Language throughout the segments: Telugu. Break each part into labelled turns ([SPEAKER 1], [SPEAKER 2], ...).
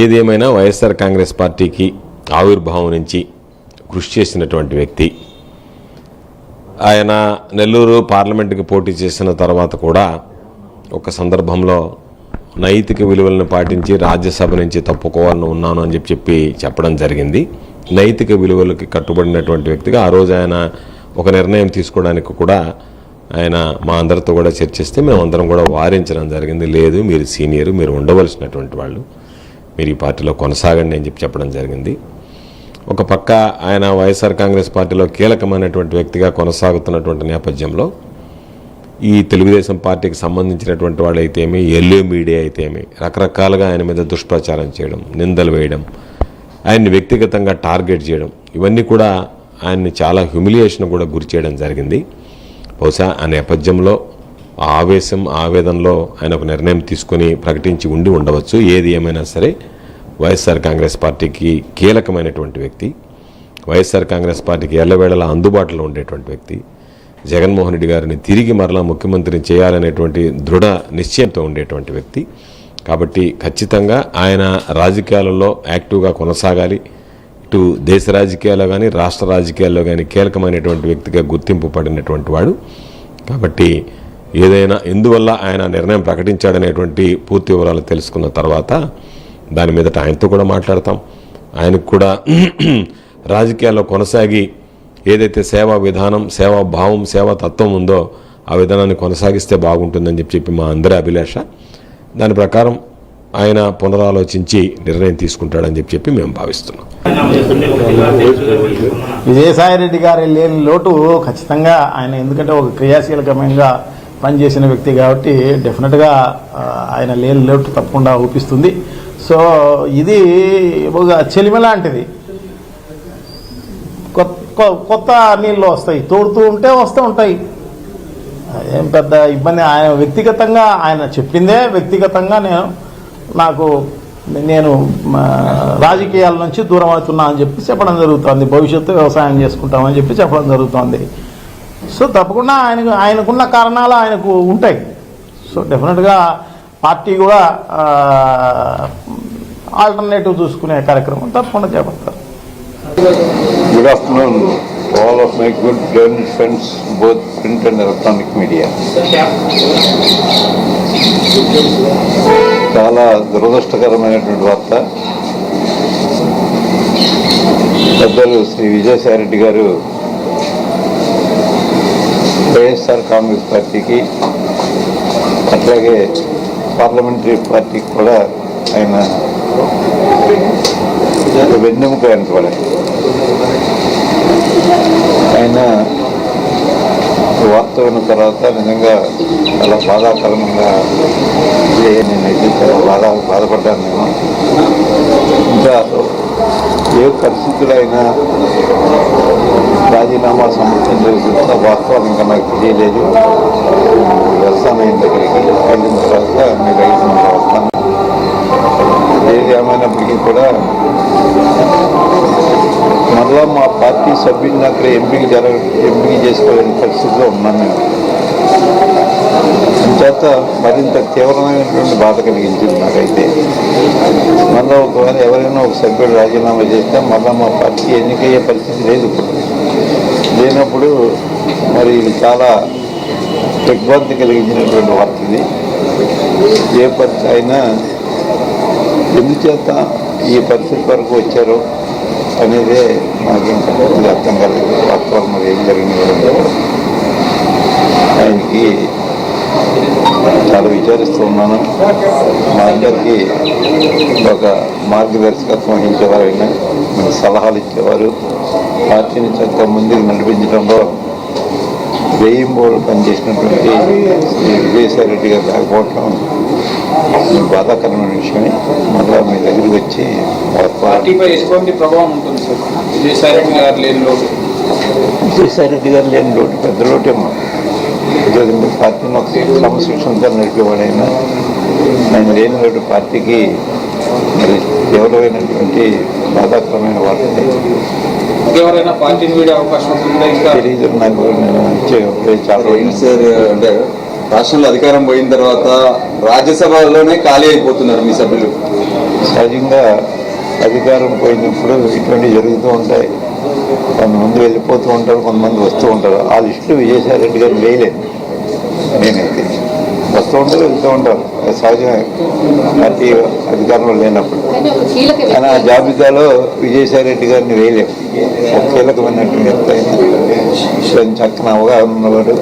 [SPEAKER 1] ఏదేమైనా వైఎస్ఆర్ కాంగ్రెస్ పార్టీకి ఆవిర్భావం నుంచి కృషి చేసినటువంటి వ్యక్తి. ఆయన నెల్లూరు పార్లమెంటుకి పోటీ చేసిన తర్వాత కూడా ఒక సందర్భంలో నైతిక విలువలను పాటించి రాజ్యసభ నుంచి తప్పుకోవాలని ఉన్నాను అని చెప్పి చెప్పి చెప్పడం జరిగింది. నైతిక విలువలకి కట్టుబడినటువంటి వ్యక్తిగా ఆ రోజు ఆయన ఒక నిర్ణయం తీసుకోవడానికి కూడా ఆయన మా అందరితో కూడా చర్చిస్తే మేము అందరం కూడా వారించడం జరిగింది. లేదు మీరు సీనియర్ మీరు ఉండవలసినటువంటి వాళ్ళు. మీరు ఈ పార్టీలో కొనసాగండి అని చెప్పి చెప్పడం జరిగింది. ఒక పక్క ఆయన వైఎస్ఆర్ కాంగ్రెస్ పార్టీలో కీలకమైనటువంటి వ్యక్తిగా కొనసాగుతున్నటువంటి నేపథ్యంలో ఈ తెలుగుదేశం పార్టీకి సంబంధించినటువంటి వాళ్ళు అయితేమి ఎల్లో మీడియా అయితేమి రకరకాలుగా ఆయన మీద దుష్ప్రచారం చేయడం నిందలు వేయడం ఆయన్ని వ్యక్తిగతంగా టార్గెట్ చేయడం ఇవన్నీ కూడా ఆయన్ని చాలా హ్యూమిలియేషన్ కూడా గురి చేయడం జరిగింది. బహుశా ఆ నేపథ్యంలో ఆవేశం ఆవేదనలో ఆయన ఒక నిర్ణయం తీసుకొని ప్రకటించి ఉండి ఉండవచ్చు. ఏది ఏమైనా సరే వైఎస్ఆర్ కాంగ్రెస్ పార్టీకి కీలకమైనటువంటి వ్యక్తి వైఎస్ఆర్ కాంగ్రెస్ పార్టీకి ఎల్లవేళలా అందుబాటులో ఉండేటువంటి వ్యక్తి జగన్మోహన్ రెడ్డి గారిని తిరిగి మరలా ముఖ్యమంత్రిని చేయాలనేటువంటి దృఢ నిశ్చయంతో ఉండేటువంటి వ్యక్తి. కాబట్టి ఖచ్చితంగా ఆయన రాజకీయాలలో యాక్టివ్గా కొనసాగాలి. ఇటు దేశ రాజకీయాల్లో కానీ రాష్ట్ర రాజకీయాల్లో కానీ కీలకమైనటువంటి వ్యక్తిగా గుర్తింపు పడినటువంటి వాడు. కాబట్టి ఏదైనా ఎందువల్ల ఆయన నిర్ణయం ప్రకటించాడనేటువంటి పూర్తి వివరాలు తెలుసుకున్న తర్వాత దాని మీదట ఆయనతో కూడా మాట్లాడతాం. ఆయనకు కూడా రాజకీయాల్లో కొనసాగి ఏదైతే సేవా విధానం సేవా భావం సేవా తత్వం ఉందో ఆ విధానాన్ని కొనసాగిస్తే బాగుంటుందని చెప్పి చెప్పి మా అందరి అభిలాష. దాని ప్రకారం ఆయన పునరాలోచించి నిర్ణయం తీసుకుంటాడని చెప్పి చెప్పి మేము భావిస్తున్నాం.
[SPEAKER 2] విజయసాయిరెడ్డి గారి లేని లోటు ఖచ్చితంగా ఆయన ఎందుకంటే ఒక క్రియాశీలకమంగా పనిచేసిన వ్యక్తి కాబట్టి డెఫినెట్గా ఆయన లేని లోటు తప్పకుండా ఊపిస్తుంది. సో ఇది ఒక చెలిమ లాంటిది. కొత్త కొ- కొత్త నీళ్ళు వస్తాయి. తోడుతూ ఉంటే వస్తూ ఉంటాయి. ఏం పెద్ద ఇబ్బంది. ఆయన వ్యక్తిగతంగా ఆయన చెప్పిందే వ్యక్తిగతంగా నేను నాకు నేను మా, రాజకీయాల నుంచి దూరం అవుతున్నా అని చెప్పి చెప్పడం జరుగుతుంది. భవిష్యత్తు వ్యవసాయం చేసుకుంటామని చెప్పి చెప్పడం జరుగుతుంది. సో తప్పకుండా ఆయనకు ఆయనకున్న కారణాలు ఆయనకు ఉంటాయి. సో డెఫినెట్గా పార్టీ కూడా ఆల్టర్నేటివ్ చూసుకునే కార్యక్రమం తప్పకుండా చేపడతారు.
[SPEAKER 3] Good afternoon to all of my good learned friends, both print and electronic media. చాలా దురదృష్టకరమైనటువంటి వార్త. పెద్దలు శ్రీ విజయసాయి రెడ్డి గారు వైఎస్ఆర్ కాంగ్రెస్ పార్టీకి అట్లాగే పార్లమెంటరీ పార్టీకి కూడా ఆయన వెన్నెముక అనుకోవాలి ఆయన వార్త ఉన్న తర్వాత నిజంగా చాలా బాధాకరంగా నేనైతే చాలా బాధ బాధపడ్డాను నేను. ఇంకా ఏ పరిస్థితులైనా అయినా రాజీనామా సమర్థించే వాస్తవం ఇంకా నాకు తెలియలేదు. వెళ్తాను దగ్గరికి వెళ్ళిన తర్వాత మీరు అయిన వస్తాను. ఏది ఏమైనప్పటికీ కూడా మరలా మా పార్టీ సభ్యుడిని అక్కడ ఎంపిక జరగ ఎంపిక చేసుకోలేని పరిస్థితిలో ఉన్నాను నేను. చేత మరింత తీవ్రమైనటువంటి బాధ కలిగించింది నాకైతే. మళ్ళీ ఒకవేళ ఎవరైనా ఒక సభ్యుడు రాజీనామా చేస్తే మళ్ళీ మా పార్టీ ఎన్నికయ్యే పరిస్థితి లేదు ఇప్పుడు. లేనప్పుడు మరి ఇది చాలా దిగ్భ్రాంతి కలిగించినటువంటి వార్త ఇది. ఏ పరిస్థితి అయినా ఎందుచేత ఈ పరిస్థితి వరకు వచ్చారో అనేదే నాకు ఇంకా అర్థం కాలేదు. వాస్తవం మరి ఏం జరిగింది ఆయనకి చాలా విచారిస్తూ ఉన్నాను మా అందరికీ ఒక మార్గదర్శకత్వం వహించేవారు ఆయన మనకి సలహాలు ఇచ్చేవారు. పార్టీని చక్కగా ముందుకు నడిపించడంలో వేయింబోలు పనిచేసినటువంటి శ్రీ విజయసాయి రెడ్డి గారు లేకపోవటం బాధాకరమైన విషయమే. మళ్ళా మీ దగ్గరికి వచ్చి
[SPEAKER 4] పార్టీపై ఎటువంటి ప్రభావం ఉంటుంది సార్? విజయసాయి రెడ్డి గారు లేని లోటు.
[SPEAKER 3] విజయసాయి రెడ్డి గారు లేని లోటు పెద్ద లోటేమో. ఎందుకంటే పార్టీని ఒక క్రమశిక్షణతో నడిపేవాడైనా ఆయన లేని లోటు పార్టీకి మరి తీవ్రమైనటువంటి బాధాకరమైన వార్త
[SPEAKER 4] ఎవరైనా పార్టీని వీడే అవకాశం ఉంటుందా ఇంకా?
[SPEAKER 3] తెలియదు నాకు నేను చాలా
[SPEAKER 5] సార్ అంటే రాష్ట్రంలో అధికారం పోయిన తర్వాత రాజ్యసభలోనే ఖాళీ అయిపోతున్నారు మీ సభ్యులు.
[SPEAKER 3] సహజంగా అధికారం పోయినప్పుడు ఇటువంటివి జరుగుతూ ఉంటాయి. కొంతమంది వెళ్ళిపోతూ ఉంటారు కొంతమంది వస్తూ ఉంటారు. ఆ లిస్టులో విజయసాయి రెడ్డి గారు వేయలేదు. నేనైతే. వస్తూ ఉంటారు. వెళ్తూ ఉంటారు సహజమే. పార్టీ అధికారంలో లేనప్పుడు.
[SPEAKER 5] కానీ
[SPEAKER 3] ఆ జాబితాలో విజయసాయి రెడ్డి గారిని వేయలేము ఒక కీలకమైనటువంటి వ్యక్తి అయినా చక్కన అవగాహన ఉన్నవాడు.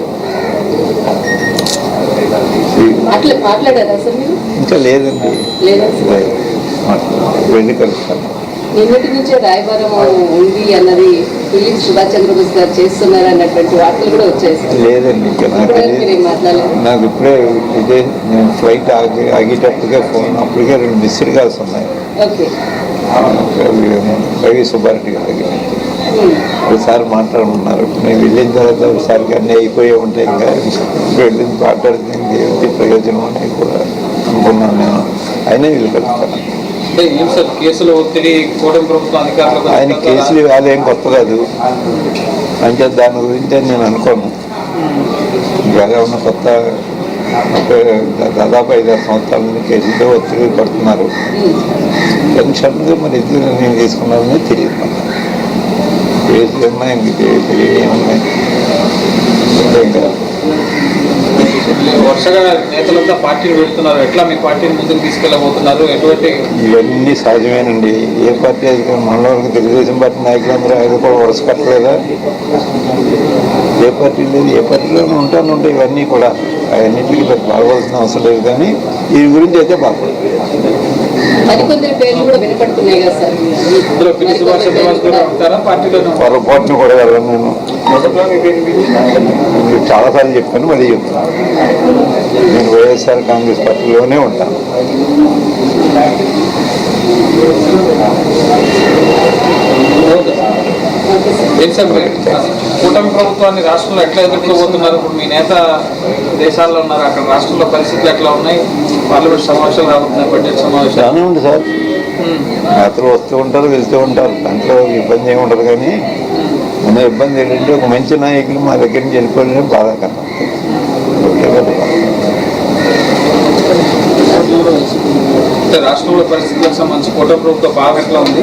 [SPEAKER 3] ఇంకా లేదండి. వెళ్ళి కలుస్తాను.
[SPEAKER 5] నిన్నటి నుంచే రాయబారం ఉంది అన్నది పిల్లి సుభాష్ చంద్రబోస్ గారు చేస్తున్నారు అన్నటువంటి వార్తలు కూడా వచ్చాయి సార్
[SPEAKER 3] లేదండి నాకు ఇప్పుడే ఇదే నేను ఫ్లైట్ ఆగి ఆగేటప్పటికే ఫోన్ అప్పటికే రెండు మిస్డ్ కాల్స్ ఉన్నాయి. రవి సుబ్బారెడ్డి గారికి
[SPEAKER 5] ఉమ్.
[SPEAKER 3] ఒకసారి మాట్లాడుతున్నారు నేను వెళ్ళిన తర్వాత ఒకసారి అన్నీ అయిపోయి ఉంటాయి ఇంకా. వెళ్ళిన మాట్లాడితే ఏమిటి ప్రయోజనం అని కూడా అనుకున్నాను నేను. అయినా వీళ్ళు కలుస్తాను ఆయన కేసులు వేళ ఏం కొత్త కాదు. అంటే దాని గురించి నేను అనుకోను. ఇవాళ ఉన్న కొత్త దాదాపు ఐదారు సంవత్సరాల నుంచి కేసులతో ఒత్తిడి పడుతున్నారు? సడన్గా మరి ఎందుకు నిర్ణయం తీసుకున్నారని తెలియదు. కేసులు ఉన్నాయి తెలియని ఇంకా
[SPEAKER 4] వరుసగా నేతలంతా పార్టీని పెడుతున్నారు. ఎట్లా మీ పార్టీని ముందుకు తీసుకెళ్ళబోతున్నారు? ఎటువంటి
[SPEAKER 3] ఇవన్నీ సహజమేనండి. ఏ పార్టీ మనలో తెలుగుదేశం పార్టీ నాయకులందరూ ఆయన కూడా వరుస కట్టలేదా? ఏ పార్టీ లేదు ఏ పార్టీలోనే ఉంటాను ఉంటాయి ఇవన్నీ కూడా అవన్నిటికీ పెద్ద అవసరం లేదు కానీ ఈ గురించి అయితే బాగుంది
[SPEAKER 5] మరికొందరి పేర్లు కూడా వినపడుతున్నాయి కదా సార్.
[SPEAKER 3] పొరపాటును కూడా వెళ్ళను నేను. చాలాసార్లు చెప్పాను మళ్ళీ చెప్తాను. నేను వైఎస్ఆర్ కాంగ్రెస్ పార్టీలోనే ఉంటాను.
[SPEAKER 5] ఓకే
[SPEAKER 4] కూటమి ప్రభుత్వాన్ని రాష్ట్రంలో ఎట్లా ఎదుర్కోబోతున్నారు? ఇప్పుడు మీ నేత దేశాల్లో ఉన్నారు అక్కడ రాష్ట్రంలో పరిస్థితులు ఎట్లా ఉన్నాయి? పార్లమెంట్ సమావేశాలు రాబోతున్నాయి బడ్జెట్ సమావేశాలు.
[SPEAKER 3] ఉంది సార్. నేతలు వస్తూ ఉంటారు వెళ్తూ ఉంటారు. దాంట్లో ఇబ్బంది ఏమి ఉండదు కానీ ఉన్న ఇబ్బంది ఏంటంటే ఒక మంచి నాయకులు మా దగ్గర నుంచి వెళ్ళిపోవడం బాధాకరం
[SPEAKER 4] రాష్ట్రంలో పరిస్థితులకు సంబంధించి కూటమి ప్రభుత్వం బాగా ఎట్లా ఉంది?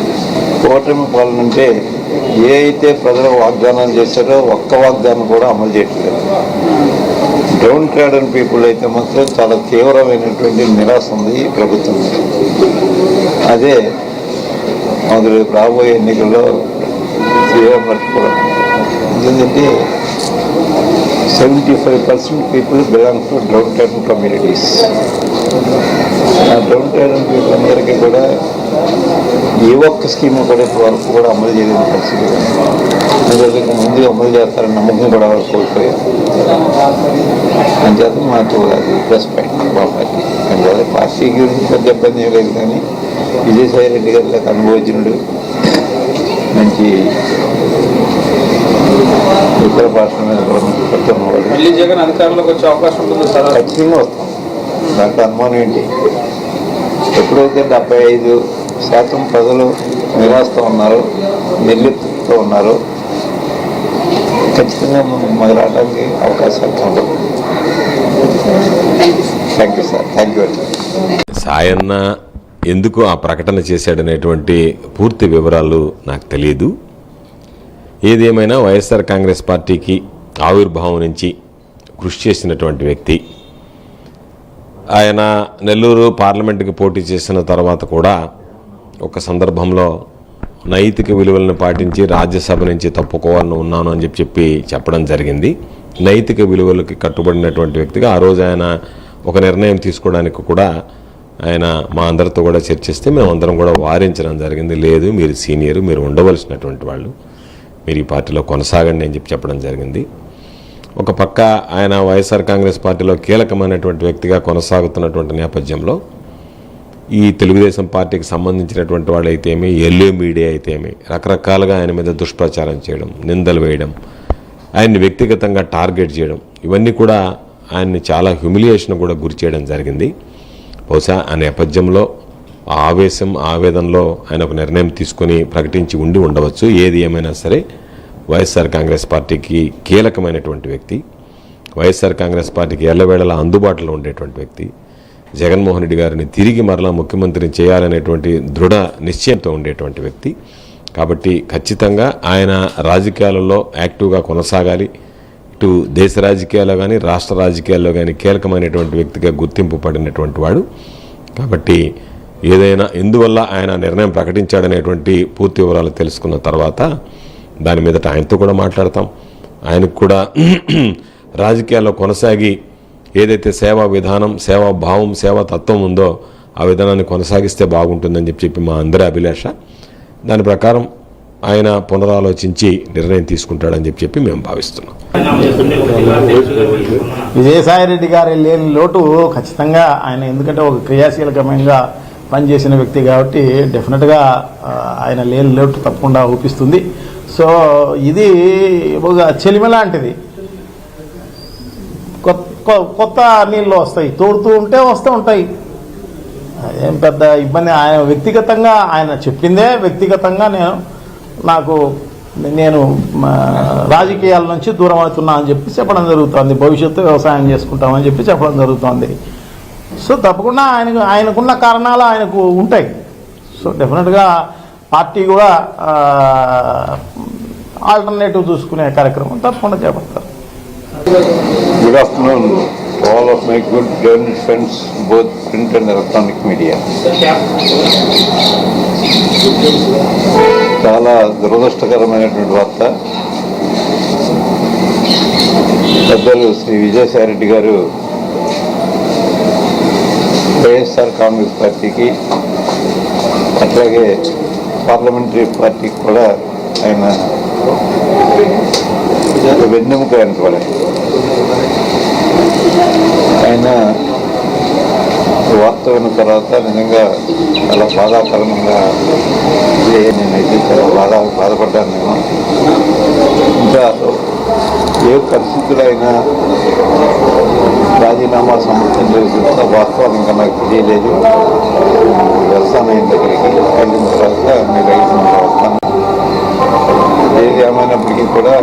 [SPEAKER 3] కూటమి పాలన అంటే ఏ అయితే ప్రజలకు వాగ్దానం చేశారో ఒక్క వాగ్దానం కూడా అమలు చేయట్లేదు. డౌన్ ట్రేడన్ పీపుల్ అయితే మాత్రం చాలా తీవ్రమైనటువంటి నిరాశ ఉంది ఈ ప్రభుత్వం అదే మొదలు రాబోయే ఎన్నికల్లో సీఎం కూడా. ఎందుకంటే seventy five percent people belong to downtrodden communities ఆ డౌన్ ట్రేడన్ పీపుల్ అందరికీ కూడా ఏ ఒక్క స్కీమ్ కూడా వరకు కూడా అమలు చేయలేని పరిస్థితి. అందువల్ల ముందు అమలు చేస్తారని నమ్మకం కూడా వాళ్ళు కోల్పోయారు. అంచేత మాకు అది ప్లస్ పాయింట్ మా పార్టీ అందువల్ల పార్టీ గురించి పెద్ద ఇబ్బంది ఏం లేదు కానీ విజయసాయి రెడ్డి గారి అనుభవజ్ఞుడు మంచి ఇతర భాషల మీద కూడా
[SPEAKER 4] మళ్ళీ జగన్ అధికారంలోకి వచ్చే అవకాశం ఉంటుంది సార్.
[SPEAKER 3] ఖచ్చితంగా వస్తాం. దాంట్లో అనుమానం ఏంటి? ఎప్పుడైతే డెబ్బై ఐదు శాతం ప్రజలు నిరాశతో ఉన్నారు నిర్లిప్తతో ఉన్నారు. ఖచ్చితంగా మొదలు రావడానికి అవకాశాలు ఉండవు. Thank you sir thank you
[SPEAKER 1] Sayanna ఎందుకు ఆ ప్రకటన చేశాడనేటువంటి పూర్తి వివరాలు నాకు తెలియదు. ఏదేమైనా వైఎస్ఆర్ కాంగ్రెస్ పార్టీకి ఆవిర్భావం నుంచి కృషి చేసినటువంటి వ్యక్తి. ఆయన నెల్లూరు పార్లమెంటుకి పోటీ చేసిన తర్వాత కూడా ఒక సందర్భంలో నైతిక విలువలను పాటించి రాజ్యసభ నుంచి తప్పుకోవాలని ఉన్నాను అని చెప్పి చెప్పి చెప్పడం జరిగింది. నైతిక విలువలకి కట్టుబడినటువంటి వ్యక్తిగా ఆ రోజు ఆయన ఒక నిర్ణయం తీసుకోవడానికి కూడా ఆయన మా అందరితో కూడా చర్చిస్తే మేము అందరం కూడా వారించడం జరిగింది. లేదు మీరు సీనియర్ మీరు ఉండవలసినటువంటి వాళ్ళు మీరు ఈ పార్టీలో కొనసాగండి అని చెప్పి చెప్పడం జరిగింది. ఒక పక్క ఆయన వైఎస్ఆర్ కాంగ్రెస్ పార్టీలో కీలకమైనటువంటి వ్యక్తిగా కొనసాగుతున్నటువంటి నేపథ్యంలో ఈ తెలుగుదేశం పార్టీకి సంబంధించినటువంటి వాళ్ళు అయితేమి ఎల్లో మీడియా అయితేమి రకరకాలుగా ఆయన మీద దుష్ప్రచారం చేయడం నిందలు వేయడం ఆయన్ని వ్యక్తిగతంగా టార్గెట్ చేయడం ఇవన్నీ కూడా ఆయన్ని చాలా హ్యూమిలియేషన్ కూడా గురి చేయడం జరిగింది. బహుశా ఆ నేపథ్యంలో ఆవేశం ఆవేదనలో ఆయన ఒక నిర్ణయం తీసుకొని ప్రకటించి ఉండి ఉండవచ్చు. ఏది ఏమైనా సరే వైఎస్ఆర్ కాంగ్రెస్ పార్టీకి కీలకమైనటువంటి వ్యక్తి వైఎస్ఆర్ కాంగ్రెస్ పార్టీకి ఎల్లవేళలా అందుబాటులో ఉండేటువంటి వ్యక్తి జగన్మోహన్ రెడ్డి గారిని తిరిగి మరలా ముఖ్యమంత్రిని చేయాలనేటువంటి దృఢ నిశ్చయంతో ఉండేటువంటి వ్యక్తి. కాబట్టి ఖచ్చితంగా ఆయన రాజకీయాలలో యాక్టివ్గా కొనసాగాలి. ఇటు దేశ రాజకీయాల్లో కానీ రాష్ట్ర రాజకీయాల్లో కానీ కీలకమైనటువంటి వ్యక్తిగా గుర్తింపు పడినటువంటి వాడు. కాబట్టి ఏదైనా ఎందువల్ల ఆయన నిర్ణయం ప్రకటించాడనేటువంటి పూర్తి వివరాలు తెలుసుకున్న తర్వాత దాని మీదట ఆయనతో కూడా మాట్లాడతాం. ఆయనకు కూడా రాజకీయాల్లో కొనసాగి ఏదైతే సేవా విధానం సేవా భావం సేవా తత్వం ఉందో ఆ విధానాన్ని కొనసాగిస్తే బాగుంటుందని చెప్పి చెప్పి మా అందరి అభిలాష. దాని ప్రకారం ఆయన పునరాలోచించి నిర్ణయం తీసుకుంటాడని చెప్పి చెప్పి మేము భావిస్తున్నాం.
[SPEAKER 2] విజయసాయిరెడ్డి గారి లేని లోటు ఖచ్చితంగా ఆయన ఎందుకంటే ఒక క్రియాశీలకమైన పనిచేసిన వ్యక్తి కాబట్టి డెఫినెట్గా ఆయన లేని లోటు తప్పకుండా ఊపిస్తుంది. సో ఇది ఒక చెలిమ లాంటిది. కొత్త కొత్త నీళ్ళు వస్తాయి. తోడుతూ ఉంటే వస్తూ ఉంటాయి. ఏం పెద్ద ఇబ్బంది. ఆయన వ్యక్తిగతంగా ఆయన చెప్పిందే వ్యక్తిగతంగా నేను నాకు నేను మా, రాజకీయాల నుంచి దూరం అవుతున్నా అని చెప్పి చెప్పడం జరుగుతుంది. భవిష్యత్తు వ్యవసాయం చేసుకుంటామని చెప్పి చెప్పడం జరుగుతుంది. సో తప్పకుండా ఆయనకు ఆయనకున్న కారణాలు ఆయనకు ఉంటాయి. సో డెఫినెట్గా పార్టీ కూడా ఆల్టర్నేటివ్ చూసుకునే కార్యక్రమం తప్పకుండా చేపడతారు.
[SPEAKER 3] Good afternoon, all of my good journalist friends, both print and electronic media. చాలా దురదృష్టకరమైనటువంటి వార్త పెద్దలు శ్రీ విజయసాయిరెడ్డి గారు వైఎస్ఆర్ కాంగ్రెస్ పార్టీకి అట్లాగే పార్లమెంటరీ పార్టీకి కూడా ఆయన వెన్నెముక అనుకోవాలి ఆయన వార్త విన్న తర్వాత నిజంగా చాలా బాధాకరంగా నేనైతే చాలా బాధ బాధపడ్డాను నేను. ఇంకా ఏ పరిస్థితుల్లో అయినా రాజీనామా సమర్థించలేదు వాస్తవం ఇంకా నాకు తెలియలేదు. వ్యవసాయం అయిన దగ్గరికి వెళ్ళిన తర్వాత మీరు అయిన వస్తాను ఏది ఏమైనప్పటికీ కూడా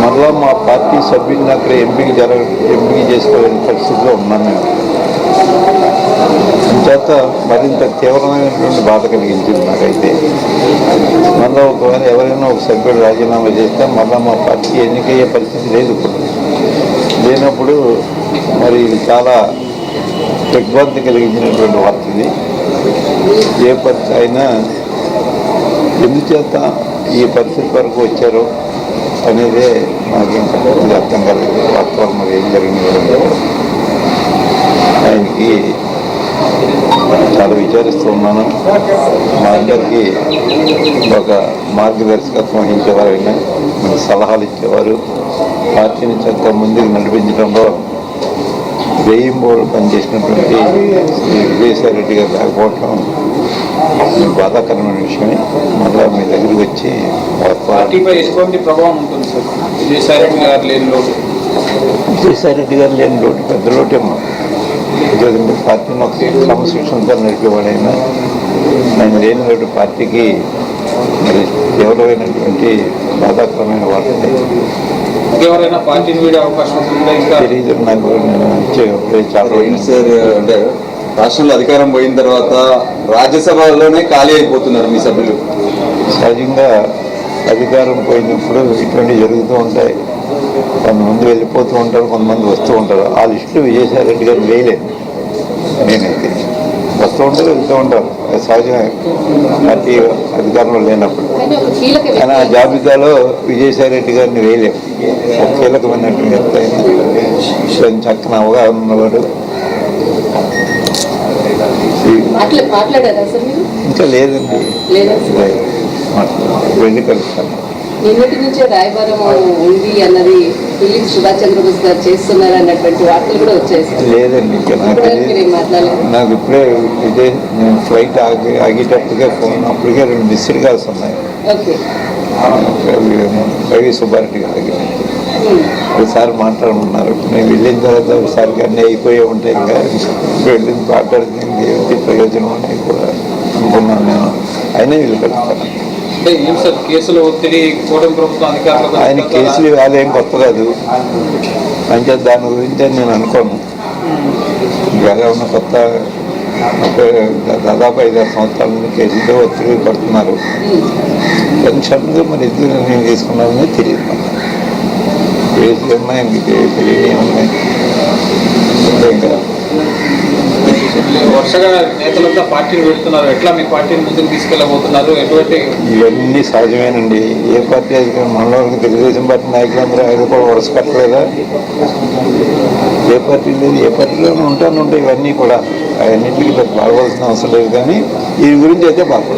[SPEAKER 3] మరలా మా పార్టీ సభ్యుల్ని అక్కడ ఎంపిక జర ఎంపిక చేసుకోలేని పరిస్థితిలో ఉన్నాను చేత మరింత తీవ్రమైనటువంటి బాధ కలిగించింది నాకైతే. మళ్ళీ ఒకవేళ ఎవరైనా ఒక సభ్యుడు రాజీనామా చేస్తే మళ్ళీ మా పార్టీ ఎన్నికయ్యే పరిస్థితి లేదు ఇప్పుడు. లేనప్పుడు మరి ఇది చాలా దిగ్భ్రాంతి కలిగించినటువంటి వార్త ఇది. ఏ పరిస్థితి అయినా ఎందుచేత ఈ పరిస్థితి వరకు వచ్చారు అనేదే నాకు ఇంకా పూర్తిగా అర్థం కాలేదు. వాస్తవం మరి ఏం జరిగింది ఆయనకి చాలా విచారిస్తూ ఉన్నాను. మా అందరికీ ఒక మార్గదర్శకత్వం వహించేవారు ఆయన సలహాలు ఇచ్చేవారు. పార్టీని చక్కగా ముందుకు నడిపించడంలో వేయింబోలు పనిచేసినటువంటి శ్రీ విజయసాయి రెడ్డి గారు లేకపోవటం బాధాకరమైన విషయమే. మళ్ళా మీ దగ్గరికి వచ్చి వారి
[SPEAKER 4] పార్టీపై ఎటువంటి ప్రభావం ఉంటుంది సార్? విజయసాయి రెడ్డి గారు లేని లోటు
[SPEAKER 3] రెడ్డి గారు లేని లోటు పెద్ద లోటేమో పార్టీని ఒక క్రమశిక్షణతో నడిపేవాడైనా ఆయన లేని లోటు పార్టీకి మరి తీవ్రమైనటువంటి బాధాకరమైన వార్త
[SPEAKER 4] ఇంకెవరైనా పార్టీని వీడే అవకాశం ఉంటుందా
[SPEAKER 6] రాష్ట్రంలో అధికారం పోయిన తర్వాత రాజ్యసభలోనే ఖాళీ అయిపోతున్నారు మీ సభ్యులు.
[SPEAKER 3] సహజంగా అధికారం పోయినప్పుడు ఇటువంటివి జరుగుతూ ఉంటాయి. కొంతమంది వెళ్ళిపోతూ ఉంటారు కొంతమంది వస్తూ ఉంటారు. ఆ లిస్టులో విజయసాయి రెడ్డి గారిని వేయలేదు. నేనైతే వస్తూ ఉంటారు వెళ్తూ ఉంటారు. అది సహజంగా పార్టీ అధికారంలో లేనప్పుడు.
[SPEAKER 5] కానీ
[SPEAKER 3] ఆ జాబితాలో విజయసాయి రెడ్డి గారిని వేయలేము ఒక కీలకమైనటువంటి వ్యక్తి ఆయన చక్కన అవగాహన ఉన్నవాడు. ఇంకా లేదండి. వెళ్ళి కలుస్తాను?
[SPEAKER 5] నిన్నటి నుంచే రాయబారం ఉంది అన్నది ఫిలిప్ సుభాష్ చంద్రబోస్ గారు చేస్తున్నారు అన్నటువంటి వార్తలు కూడా వచ్చాయి సార్
[SPEAKER 3] లేదండి నాకు ఇప్పుడే ఇదే నేను ఫ్లైట్ ఆగి ఆగేటప్పటికే ఫోన్ అప్పటికే రెండు మిస్డ్ కాల్స్ ఉన్నాయి. రవి సుబ్బారెడ్డి గారి దగ్గర. నుంచి.
[SPEAKER 5] ఉమ్.
[SPEAKER 3] ఒకసారి మాట్లాడమన్నారు నేను వెళ్ళిన తర్వాత ఒకసారి అన్నీ అయిపోయి ఉంటాయి ఇంకా వెళ్ళిన మాట్లాడితే ఇంకేమిటి ప్రయోజనం అని కూడా అనుకున్నాను నేను. అయినా వీళ్ళు కలుస్తాను
[SPEAKER 4] అంటే కేసుల
[SPEAKER 3] ఆయన కేసులు వేల ఏం కొత్త కాదు. మంచిగా దాని గురించి అని నేను అనుకోను. ఇవాళ ఉన్న కొత్త దాదాపు ఐదారు సంవత్సరాల నుంచి ఎన్నో ఒత్తిడి పడుతున్నారు. సడన్గా మరి ఎందుకు నిర్ణయం తీసుకున్నారని తెలియదు. ఏది ఉన్నాయి తెలియని ఉన్నాయి అంతే ఇంకా
[SPEAKER 4] వరుసగా నేతలంతా పార్టీని పెడుతున్నారు ఎట్లా మీ పార్టీని ముందుకు తీసుకెళ్ళబోతున్నారు? ఎటువంటి
[SPEAKER 3] ఇవన్నీ సహజమేనండి. ఏ పార్టీ అధికారం మనలో తెలుగుదేశం పార్టీ నాయకులందరూ ఆయన కూడా వరుస కట్టలేదా ఏ పార్టీ లేదు ఏ పార్టీలోనూ ఉంటాను ఉంటాయి ఇవన్నీ కూడా. అవన్నింటికి పెద్ద బాగవలసిన అవసరం లేదు కానీ దీని గురించి అయితే
[SPEAKER 4] ఉంటారా?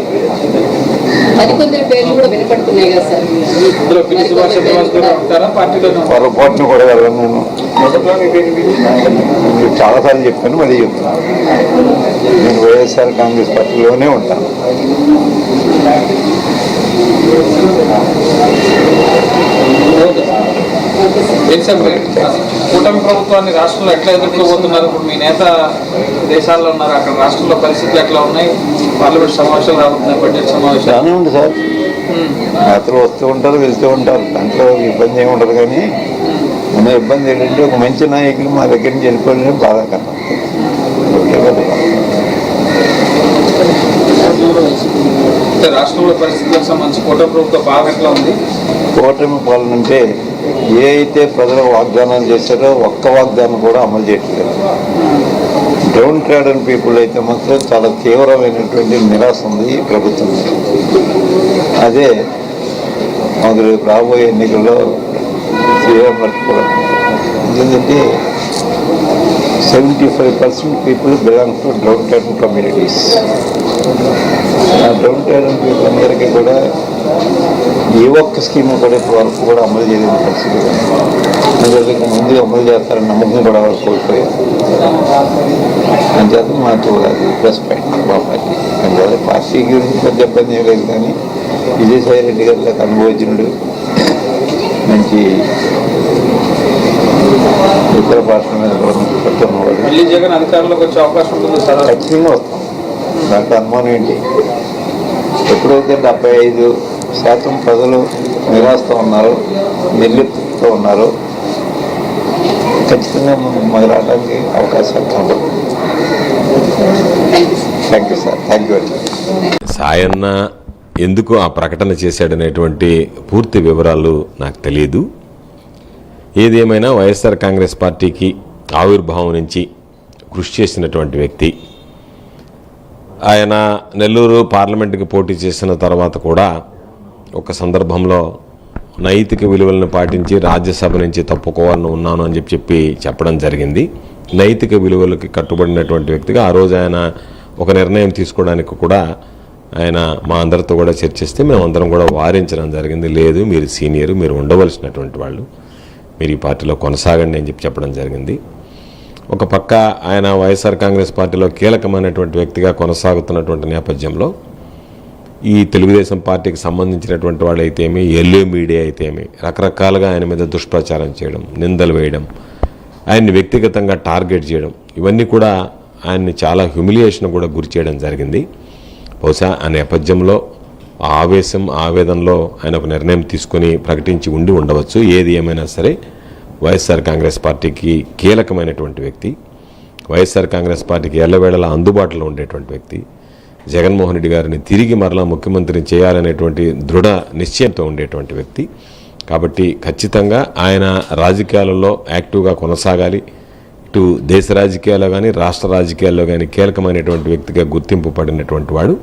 [SPEAKER 3] పొరపాటును కూడా వెళ్ళను నేను. చాలాసార్లు చెప్పాను మళ్ళీ చెప్తాను నేను వైఎస్ఆర్ కాంగ్రెస్ పార్టీలోనే ఉంటాను.
[SPEAKER 4] ఓకే కూటమి ప్రభుత్వాన్ని రాష్ట్రంలో ఎట్లా ఎదుర్కోబోతున్నారు? ఇప్పుడు మీ నేత దేశాల్లో ఉన్నారు అక్కడ రాష్ట్రంలో పరిస్థితులు ఎట్లా ఉన్నాయి? పార్లమెంట్ సమావేశాలు రాబోతున్నాయి బడ్జెట్ సమావేశాలు.
[SPEAKER 3] ఉంది సార్. నేతలు వస్తూ ఉంటారు వెళ్తూ ఉంటారు. దాంట్లో ఇబ్బంది ఏమి ఉండదు కానీ ఉన్న ఇబ్బంది ఏంటంటే ఒక మంచి నాయకులు మా దగ్గర నుంచి వెళ్ళిపోయిన బాధాకరం
[SPEAKER 4] రాష్ట్రంలో పరిస్థితులకు సంబంధించి కూటమి ప్రభుత్వ బాగా ఎట్లా ఉంది?
[SPEAKER 3] కూటమి పాలన అంటే ఏ అయితే ప్రజలు వాగ్దానం చేశారో ఒక్క వాగ్దానం కూడా అమలు చేయట్లేదు. డౌన్ ట్రాడన్ పీపుల్ అయితే మాత్రం చాలా తీవ్రమైనటువంటి నిరాశ ఉంది ఈ ప్రభుత్వం అదే మొదలు రాబోయే ఎన్నికల్లో సీఎం కూడా. ఎందుకంటే seventy five percent people belong to downtrodden communities ఆ డౌన్ ట్రాడన్ పీపుల్ అందరికీ కూడా ఏ ఒక్క స్కీమ్ కూడా ఇప్పటి వరకు కూడా అమలు చేయలేని పరిస్థితి అందువల్ల ముందు అమలు చేస్తారని నమ్మకం కూడా వాళ్ళు కోల్పోయారు. అంచేత మాకు అది ప్లస్ పాయింట్ మా పార్టీ అందువల్ల పార్టీ గురించి పెద్ద ఇబ్బంది ఏం లేదు కానీ విజయసాయి రెడ్డి గారి అనుభవజ్ఞుడు మంచి ఇతర భాషల మీద
[SPEAKER 4] మళ్ళీ జగన్ అధికారంలోకి వచ్చే అవకాశం ఉంటుంది సార్.
[SPEAKER 3] ఖచ్చితంగా వస్తాం. దాంట్లో అనుమానం ఏంటి? ఎప్పుడైతే డెబ్బై ఐదు శాతం ప్రజలు నిరాశతో ఉన్నారు నిర్లిప్తతో ఉన్నారు. ఖచ్చితంగా మాకు అవకాశాలు కనబడుతుంది thank you sir thank you very much
[SPEAKER 1] Sayanna ఎందుకు ఆ ప్రకటన చేశాడనేటువంటి పూర్తి వివరాలు నాకు తెలియదు. ఏదేమైనా వైఎస్ఆర్ కాంగ్రెస్ పార్టీకి ఆవిర్భావం నుంచి కృషి చేసినటువంటి వ్యక్తి. ఆయన నెల్లూరు పార్లమెంటుకి పోటీ చేసిన తర్వాత కూడా ఒక సందర్భంలో నైతిక విలువలను పాటించి రాజ్యసభ నుంచి తప్పుకోవాలని ఉన్నాను అని చెప్పి చెప్పి చెప్పడం జరిగింది. నైతిక విలువలకి కట్టుబడినటువంటి వ్యక్తిగా ఆ రోజు ఆయన ఒక నిర్ణయం తీసుకోవడానికి కూడా ఆయన మా అందరితో కూడా చర్చిస్తే మేము అందరం కూడా వారించడం జరిగింది. లేదు మీరు సీనియర్ మీరు ఉండవలసినటువంటి వాళ్ళు. మీరు ఈ పార్టీలో కొనసాగండి అని చెప్పి చెప్పడం జరిగింది. ఒక పక్క ఆయన వైఎస్ఆర్ కాంగ్రెస్ పార్టీలో కీలకమైనటువంటి వ్యక్తిగా కొనసాగుతున్నటువంటి నేపథ్యంలో ఈ తెలుగుదేశం పార్టీకి సంబంధించినటువంటి వాళ్ళు అయితేమి ఎల్లో మీడియా అయితేమి రకరకాలుగా ఆయన మీద దుష్ప్రచారం చేయడం నిందలు వేయడం ఆయన్ని వ్యక్తిగతంగా టార్గెట్ చేయడం ఇవన్నీ కూడా ఆయన్ని చాలా హ్యూమిలియేషన్ కూడా గురి చేయడం జరిగింది. బహుశా ఆ నేపథ్యంలో ఆవేశం ఆవేదనలో ఆయన ఒక నిర్ణయం తీసుకొని ప్రకటించి ఉండి ఉండవచ్చు. ఏది ఏమైనా సరే వైఎస్ఆర్ కాంగ్రెస్ పార్టీకి కీలకమైనటువంటి వ్యక్తి వైఎస్ఆర్ కాంగ్రెస్ పార్టీకి ఎల్లవేళలా అందుబాటులో ఉండేటువంటి వ్యక్తి జగన్మోహన్ రెడ్డి గారిని తిరిగి మరలా ముఖ్యమంత్రిని చేయాలనేటువంటి దృఢ నిశ్చయంతో ఉండేటువంటి వ్యక్తి. కాబట్టి ఖచ్చితంగా ఆయన రాజకీయాలలో యాక్టివ్గా కొనసాగాలి. ఇటు దేశ రాజకీయాల్లో కానీ రాష్ట్ర రాజకీయాల్లో కానీ కీలకమైనటువంటి వ్యక్తిగా గుర్తింపు పడినటువంటి వాడు.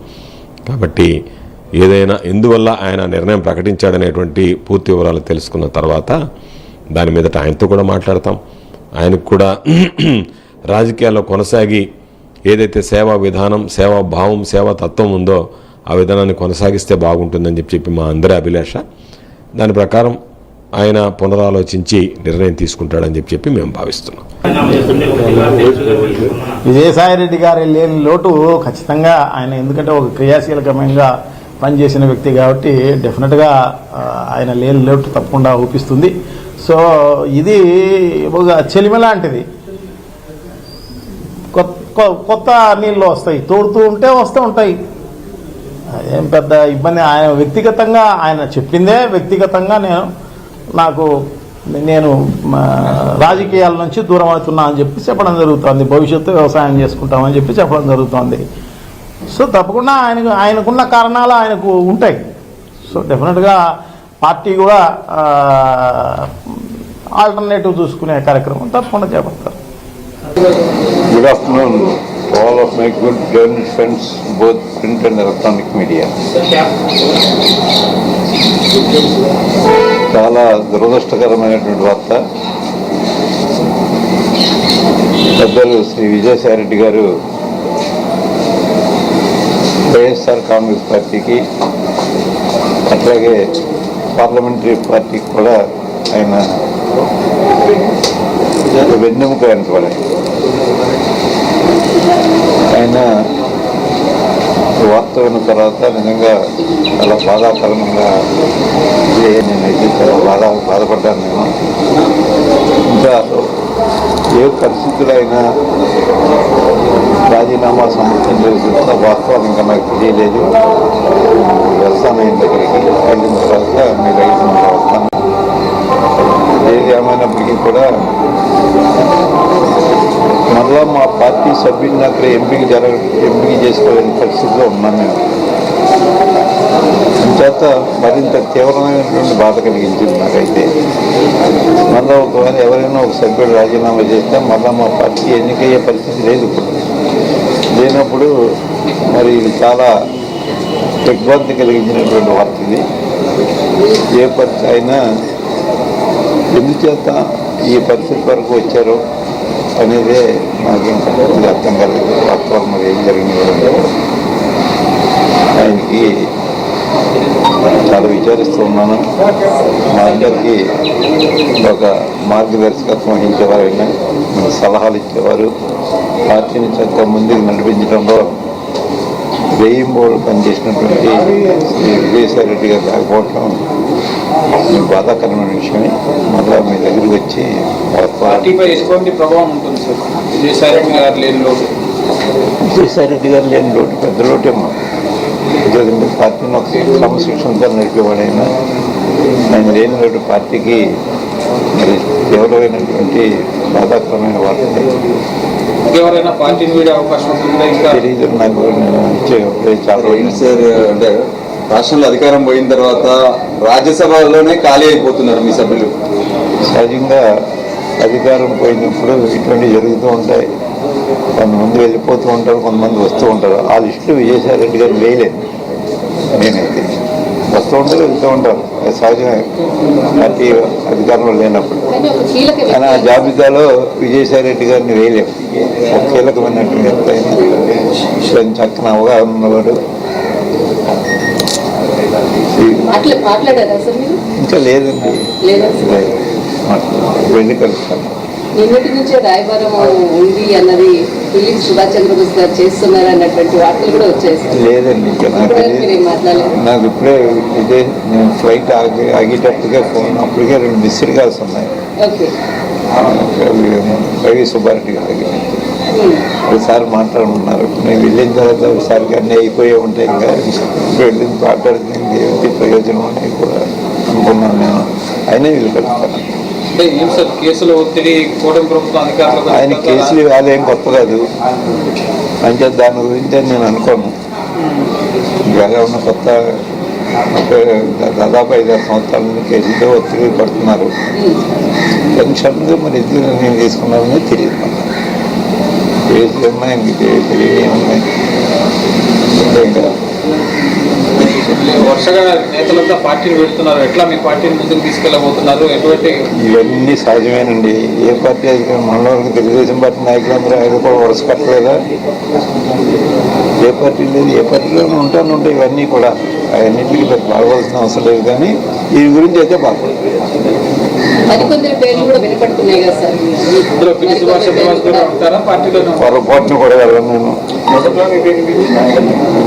[SPEAKER 1] కాబట్టి ఏదైనా ఎందువల్ల ఆయన నిర్ణయం ప్రకటించాడనేటువంటి పూర్తి వివరాలు తెలుసుకున్న తర్వాత దాని మీదట ఆయనతో కూడా మాట్లాడతాం. ఆయనకు కూడా రాజకీయాల్లో కొనసాగి ఏదైతే సేవా విధానం సేవా భావం సేవా తత్వం ఉందో ఆ విధానాన్ని కొనసాగిస్తే బాగుంటుందని చెప్పి చెప్పి మా అందరి అభిలాష. దాని ప్రకారం ఆయన పునరాలోచించి నిర్ణయం తీసుకుంటాడని చెప్పి చెప్పి మేము భావిస్తున్నాం.
[SPEAKER 2] విజయసాయిరెడ్డి గారి లేని లోటు ఖచ్చితంగా ఆయన ఎందుకంటే ఒక క్రియాశీలకమంగా పనిచేసిన వ్యక్తి కాబట్టి డెఫినెట్గా ఆయన లేని లోటు తప్పకుండా ఊపిస్తుంది. సో ఇది ఒక చెలిమ లాంటిది. కొత్త కొత్త నీళ్ళు వస్తాయి తోడుతూ ఉంటే వస్తూ ఉంటాయి. ఏం పెద్ద ఇబ్బంది. ఆయన వ్యక్తిగతంగా ఆయన చెప్పిందే వ్యక్తిగతంగా నేను నాకు నేను మా, రాజకీయాల నుంచి దూరం అవుతున్నా అని చెప్పి చెప్పడం జరుగుతుంది. భవిష్యత్తు వ్యవసాయం చేసుకుంటామని చెప్పి చెప్పడం జరుగుతుంది. సో తప్పకుండా ఆయనకు ఆయనకున్న కారణాలు ఆయనకు ఉంటాయి. సో డెఫినెట్గా పార్టీ కూడా ఆల్టర్నేటివ్ చూసుకునే కార్యక్రమం తప్పకుండా చేపడతారు.
[SPEAKER 3] Good afternoon to all of my good learned friends, both print and electronic media. చాలా దురదృష్టకరమైనటువంటి వార్త పెద్దలు శ్రీ విజయసాయిరెడ్డి గారు వైఎస్ఆర్ కాంగ్రెస్ పార్టీకి అట్లాగే పార్లమెంటరీ పార్టీకి కూడా ఆయన వెన్నెముక వెంటబడి ఆయన వాస్తవం వార్త తర్వాత నిజంగా చాలా బాధాకరంగా నేను నేనైతే చాలా బాధ బాధపడ్డాను నేను. ఇంకా ఏ పరిస్థితులైనా అయినా రాజీనామా సమర్పించవలసిన వాస్తవాలు ఇంకా నాకు తెలియలేదు. వెళ్తాను ఆయన దగ్గరికి వెళ్ళిన తర్వాత మీరు అయిన వస్తాను. ఏది ఏమైనప్పటికీ కూడా మళ్ళా మా పార్టీ సభ్యుడిని అక్కడ ఎంపిక జరగ ఎంపిక చేసుకోలేని పరిస్థితిలో ఉన్నాను నేను. చేత మరింత తీవ్రమైనటువంటి బాధ కలిగించింది నాకైతే. మరలా ఒకవేళ ఎవరైనా ఒక సభ్యుడు రాజీనామా చేస్తే మళ్ళా మా పార్టీ ఎన్నికయ్యే పరిస్థితి లేదు ఇప్పుడు. లేనప్పుడు మరి ఇది చాలా దిగ్భ్రాంతి కలిగించినటువంటి వార్త ఇది. ఏ పరిస్థితి అయినా ఎందుచేత ఈ పరిస్థితి వరకు వచ్చారో అనేదే నాకు ఇంకా పూర్తిగా అర్థం కాలేదు. వాస్తవం మరి ఏం జరిగింది ఆయనకి చాలా విచారిస్తూ ఉన్నాను. మా అందరికీ ఒక మార్గదర్శకత్వం వహించేవారు సలహాలు ఇచ్చేవారు పార్టీని చక్కగా ముందుకు నడిపించడంలో వేయింబోలు పనిచేసినటువంటి విజయసాయి రెడ్డి గారు లేకపోవటం మీకు బాధాకరమైన విషయమే. మళ్ళా మీ దగ్గరికి వచ్చి
[SPEAKER 4] పార్టీపై ఎటువంటి ప్రభావం ఉంటుంది సార్. విజయసాయి రెడ్డి గారు లేని లోటు.
[SPEAKER 3] విజయసాయి రెడ్డి గారు లేని లోటు పెద్ద లోటేమో. పార్టీని ఒక క్రమశిక్షణతో నడిపేవాడైనా ఆయన లేని లోటు పార్టీకి మరి తీవ్రమైనటువంటి బాధాకరమైన వార్త
[SPEAKER 4] ఇంకెవరైనా పార్టీని వీడే అవకాశం ఉంటుందా ఇంకా?
[SPEAKER 3] తెలియదు నాకు నేను ఇచ్చే చాలా రోజులు.
[SPEAKER 6] సార్ అంటే రాష్ట్రంలో అధికారం పోయిన తర్వాత రాజ్యసభలోనే ఖాళీ అయిపోతున్నారు మీ సభ్యులు.
[SPEAKER 3] సహజంగా అధికారం పోయినప్పుడు ఇటువంటివి జరుగుతూ ఉంటాయి. కొంతమంది వెళ్ళిపోతూ ఉంటారు కొంతమంది వస్తూ ఉంటారు. ఆ లిస్టులో విజయసాయి రెడ్డి గారు వేయలేదు. వస్తూ ఉంటారు వెళ్తూ ఉంటారు సహజమే. పార్టీ అధికారంలో లేనప్పుడు.
[SPEAKER 5] కానీ
[SPEAKER 3] ఆ జాబితాలో విజయసాయి రెడ్డి గారిని వేయలేము ఒక కీలకమైనటువంటి చక్కని అవగాహన ఉన్నవాడు. ఇంకా లేదండి. వెళ్ళి కలుస్తాను
[SPEAKER 5] నిన్నటి నుంచే రాయబారం ఉంది అన్నది పిల్లి సుభాష్ చంద్రబోస్ గారు చేస్తున్నారు అన్నటువంటి వార్తలు కూడా వచ్చాయి
[SPEAKER 3] లేదండి నాకు ఇప్పుడే ఇదే నేను ఫ్లైట్ ఆగి ఆగేటట్టుగా ఫోన్ అప్పటికే రెండు మిస్డ్ కాల్స్ ఉన్నాయి. రవి సుబ్బారెడ్డి గారికి
[SPEAKER 5] ఉమ్.
[SPEAKER 3] ఒకసారి మాట్లాడుతున్నారు నేను వెళ్ళిన తర్వాత ఒకసారి అన్నీ అయిపోయే ఉంటాయి ఇంకా. వెళ్ళిన మాట్లాడితే ఇంకేమిటి ప్రయోజనం అని కూడా అనుకున్నాను నేను. అయినా వీళ్ళు కలుస్తాను ఆయన కేసులు ఏం కొత్త కాదు. అంటే దాని గురించి నేను అనుకోను. ఇవాళ ఉన్న కొత్త దాదాపు ఐదారు సంవత్సరాల నుంచి కేసులతో ఒత్తిడి పడుతున్నారు. టెన్షన్గా మరి ఎందుకు నేను తీసుకున్నారని తెలియదు. కేసులు ఉన్నాయి తెలియని ఉన్నాయి ఇంకా
[SPEAKER 4] వరుసగా నేతలంతా పార్టీని పెడుతున్నారు. ఎట్లా మీ పార్టీని ముందుకు తీసుకెళ్ళబోతున్నారు? ఎటువంటి
[SPEAKER 3] ఇవన్నీ సహజమేనండి. ఏ పార్టీ అధికారం మనలో తెలుగుదేశం పార్టీ నాయకులందరూ ఆయన కూడా వరుస కట్టలేదా? ఏ పార్టీ లేదు. ఏ పార్టీలో ఉంటాను ఉంటాయి ఇవన్నీ కూడా. అవన్నింటికి పెద్ద అవసరం లేదు. కానీ ఈ గురించి అయితే బాగుంది? పొరపాటును కూడా వెళ్ళను నేను.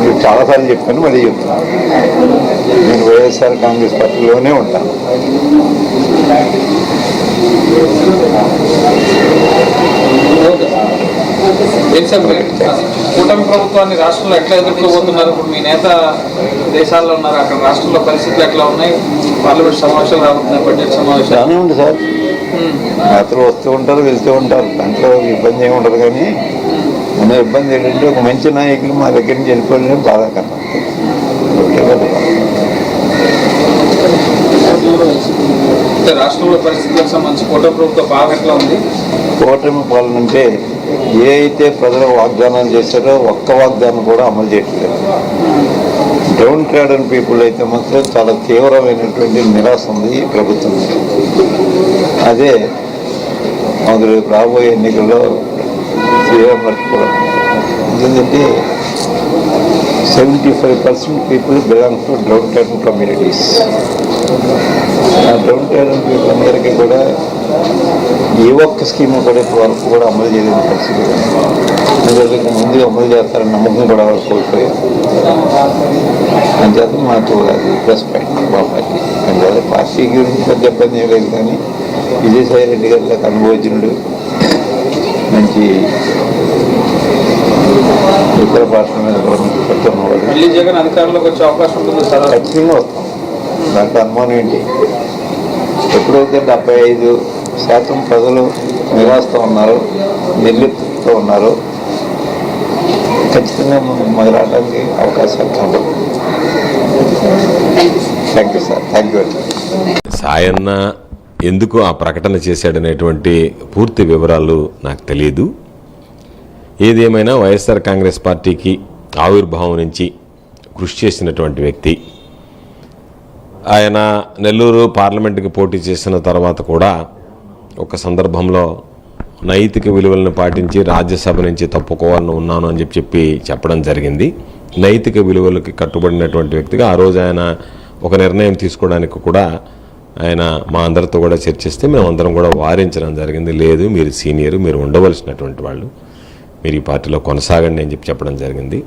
[SPEAKER 3] మీకు చాలాసార్లు చెప్పాను మళ్ళీ చెప్తాను నేను వైఎస్ఆర్ కాంగ్రెస్ పార్టీలోనే ఉంటాను.
[SPEAKER 4] ఓకే కూటమి ప్రభుత్వాన్ని రాష్ట్రంలో ఎట్లా ఎదుర్కోబోతున్నారు? ఇప్పుడు మీ నేత దేశాల్లో ఉన్నారు అక్కడ రాష్ట్రంలో పరిస్థితులు ఎట్లా ఉన్నాయి? పార్లమెంట్ సమావేశాలు రాబోతున్నాయి బడ్జెట్ సమావేశాలు.
[SPEAKER 3] సార్. యాత్రలు వస్తూ ఉంటారు వెళ్తూ ఉంటారు. దాంట్లో ఇబ్బంది ఏమి ఉండదు కానీ ఉన్న ఇబ్బంది ఏంటంటే ఒక మంచి నాయకులు మా దగ్గర నుంచి వెళ్ళిపోయిన బాధాకరం
[SPEAKER 4] రాష్ట్రంలో పరిస్థితులకు సంబంధించి కూటమి ప్రభుత్వ బాగా ఎట్లా ఉంది?
[SPEAKER 3] కూటమి పాలన అంటే ఏ అయితే ప్రజలకు వాగ్దానం చేశారో ఒక్క వాగ్దానం కూడా అమలు చేయట్లేదు. డౌన్ ట్రేడన్ పీపుల్ అయితే మాత్రం చాలా తీవ్రమైనటువంటి నిరాశ ఉంది ఈ ప్రభుత్వం. అదే మాకు రాబోయే ఎన్నికల్లో శ్రీరామర్చుకోవడం ఎందుకంటే seventy five percent people belong to down town communities ఆ డౌన్ టౌన్ పీపుల్ అందరికీ కూడా ఏ ఒక్క స్కీమ్ కూడా ఇప్పటి వరకు కూడా అమలు చేయలేని పరిస్థితి. అందరికీ ముందు అమలు చేస్తారని నమ్మకం కూడా వాళ్ళు కోల్పోయారు. అంచేత మాకు అది ప్లస్ పాయింట్ బాబాకి పార్టీ అందువల్ల పార్టీ గురించి పెద్ద ఇబ్బంది లేదు కానీ విజయసాయి రెడ్డి గారి అనుభవజ్ఞుడు మంచి ఇతర భాషల మీద
[SPEAKER 4] మళ్ళీ జగన్ అధికారంలోకి వచ్చే అవకాశం ఉంటుంది సార్.
[SPEAKER 3] ఖచ్చితంగా వస్తాం. దాంట్లో అనుమానం ఏంటి? ఎప్పుడైతే డెబ్బై ఐదు శాతం ప్రజలు నిరాశతో ఉన్నారు నిర్లిప్తతో ఉన్నారు ఖచ్చితంగా మాకు రావడానికి అవకాశాలు కనబడుతుంది thank you sir thank you
[SPEAKER 1] Sayanna ఎందుకు ఆ ప్రకటన చేశాడనేటువంటి పూర్తి వివరాలు నాకు తెలియదు. ఏదేమైనా వైఎస్ఆర్ కాంగ్రెస్ పార్టీకి ఆవిర్భావం నుంచి కృషి చేసినటువంటి వ్యక్తి. ఆయన నెల్లూరు పార్లమెంటుకి పోటీ చేసిన తర్వాత కూడా ఒక సందర్భంలో నైతిక విలువలను పాటించి రాజ్యసభ నుంచి తప్పుకోవాలని ఉన్నాను అని చెప్పి చెప్పి చెప్పడం జరిగింది. నైతిక విలువలకి కట్టుబడినటువంటి వ్యక్తిగా ఆ రోజు ఆయన ఒక నిర్ణయం తీసుకోవడానికి కూడా ఆయన మా అందరితో కూడా చర్చిస్తే మేము అందరం కూడా వారించడం జరిగింది. లేదు మీరు సీనియర్ మీరు ఉండవలసినటువంటి వాళ్ళు. మీరు ఈ పార్టీలో కొనసాగండి అని చెప్పి చెప్పడం జరిగింది.